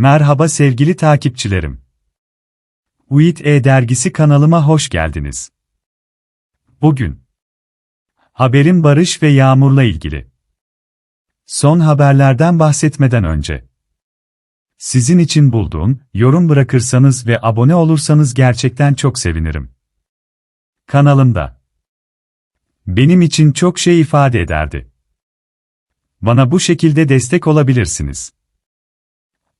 Merhaba sevgili takipçilerim. UİT E-Dergisi kanalıma hoş geldiniz. Bugün Haberin Barış ve Yağmur'la ilgili. Son haberlerden bahsetmeden önce sizin için bulduğum, yorum bırakırsanız ve abone olursanız gerçekten çok sevinirim. Kanalımda benim için çok şey ifade ederdi. Bana bu şekilde destek olabilirsiniz.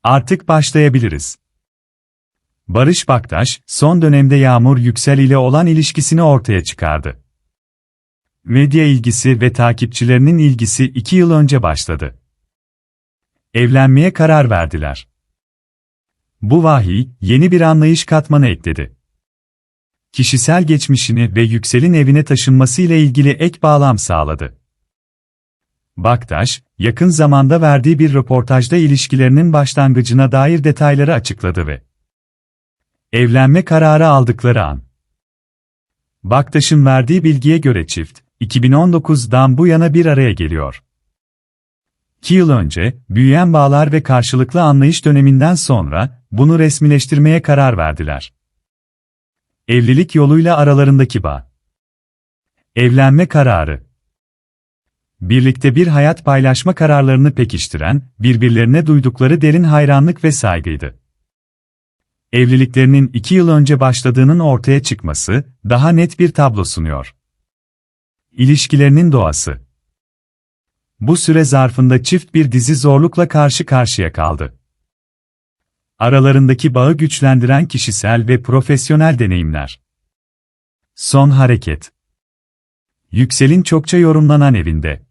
Artık başlayabiliriz. Barış Baktaş, son dönemde Yağmur Yüksel ile olan ilişkisini ortaya çıkardı. Medya ilgisi ve takipçilerinin ilgisi iki yıl önce başladı. Evlenmeye karar verdiler. Bu vahiy, yeni bir anlayış katmanı ekledi. Kişisel geçmişini ve Yüksel'in evine taşınması ile ilgili ek bağlam sağladı. Baktaş, yakın zamanda verdiği bir röportajda ilişkilerinin başlangıcına dair detayları açıkladı ve evlenme kararı aldıkları an. Baktaş'ın verdiği bilgiye göre çift, 2019'dan bu yana bir araya geliyor. 2 yıl önce, büyüyen bağlar ve karşılıklı anlayış döneminden sonra, bunu resmileştirmeye karar verdiler. Evlilik yoluyla aralarındaki bağ. Evlenme kararı. Birlikte bir hayat paylaşma kararlarını pekiştiren, birbirlerine duydukları derin hayranlık ve saygıydı. Evliliklerinin iki yıl önce başladığının ortaya çıkması, daha net bir tablo sunuyor. İlişkilerinin doğası Bu süre zarfında çift bir dizi zorlukla karşı karşıya kaldı. Aralarındaki bağı güçlendiren kişisel ve profesyonel deneyimler. Son hareket Yüksel'in çokça yorumlanan evinde.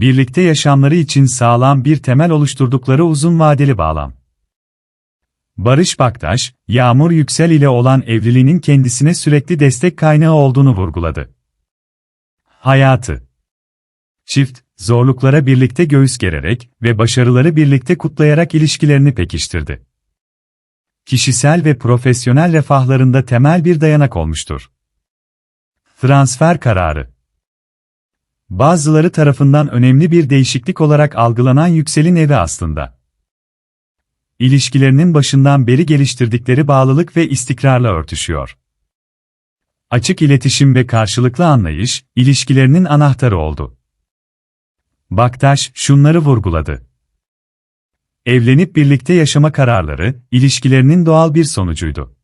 Birlikte yaşamları için sağlam bir temel oluşturdukları uzun vadeli bağlam. Barış Baktaş, Yağmur Yüksel ile olan evliliğinin kendisine sürekli destek kaynağı olduğunu vurguladı. Hayatı Çift, zorluklara birlikte göğüs gererek ve başarıları birlikte kutlayarak ilişkilerini pekiştirdi. Kişisel ve profesyonel refahlarında temel bir dayanak olmuştur. Transfer kararı Bazıları tarafından önemli bir değişiklik olarak algılanan yükselin evi aslında. İlişkilerinin başından beri geliştirdikleri bağlılık ve istikrarla örtüşüyor. Açık iletişim ve karşılıklı anlayış, ilişkilerinin anahtarı oldu. Baktaş, şunları vurguladı. Evlenip birlikte yaşama kararları, ilişkilerinin doğal bir sonucuydu.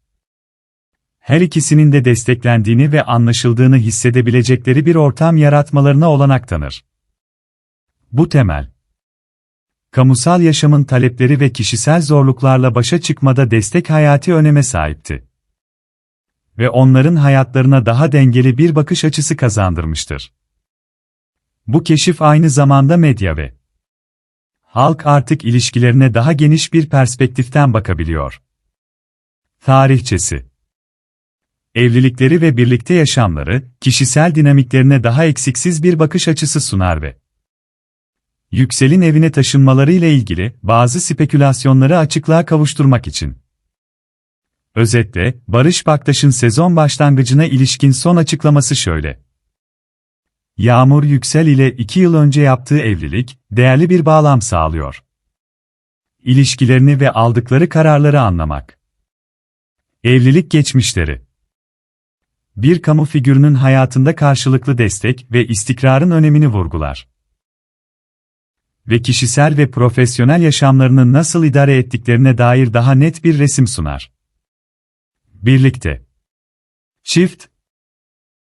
Her ikisinin de desteklendiğini ve anlaşıldığını hissedebilecekleri bir ortam yaratmalarına olanak tanır. Bu temel. Kamusal yaşamın talepleri ve kişisel zorluklarla başa çıkmada destek hayati öneme sahipti. Ve onların hayatlarına daha dengeli bir bakış açısı kazandırmıştır. Bu keşif aynı zamanda medya ve halk artık ilişkilerine daha geniş bir perspektiften bakabiliyor. Tarihçesi Evlilikleri ve birlikte yaşamları, kişisel dinamiklerine daha eksiksiz bir bakış açısı sunar ve Yüksel'in evine taşınmaları ile ilgili bazı spekülasyonları açıklığa kavuşturmak için. Özetle, Barış Baktaş'ın sezon başlangıcına ilişkin son açıklaması şöyle. Yağmur Yüksel ile iki yıl önce yaptığı evlilik, değerli bir bağlam sağlıyor. İlişkilerini ve aldıkları kararları anlamak. Evlilik geçmişleri. Bir kamu figürünün hayatında karşılıklı destek ve istikrarın önemini vurgular. Ve kişisel ve profesyonel yaşamlarını nasıl idare ettiklerine dair daha net bir resim sunar. Birlikte Çift,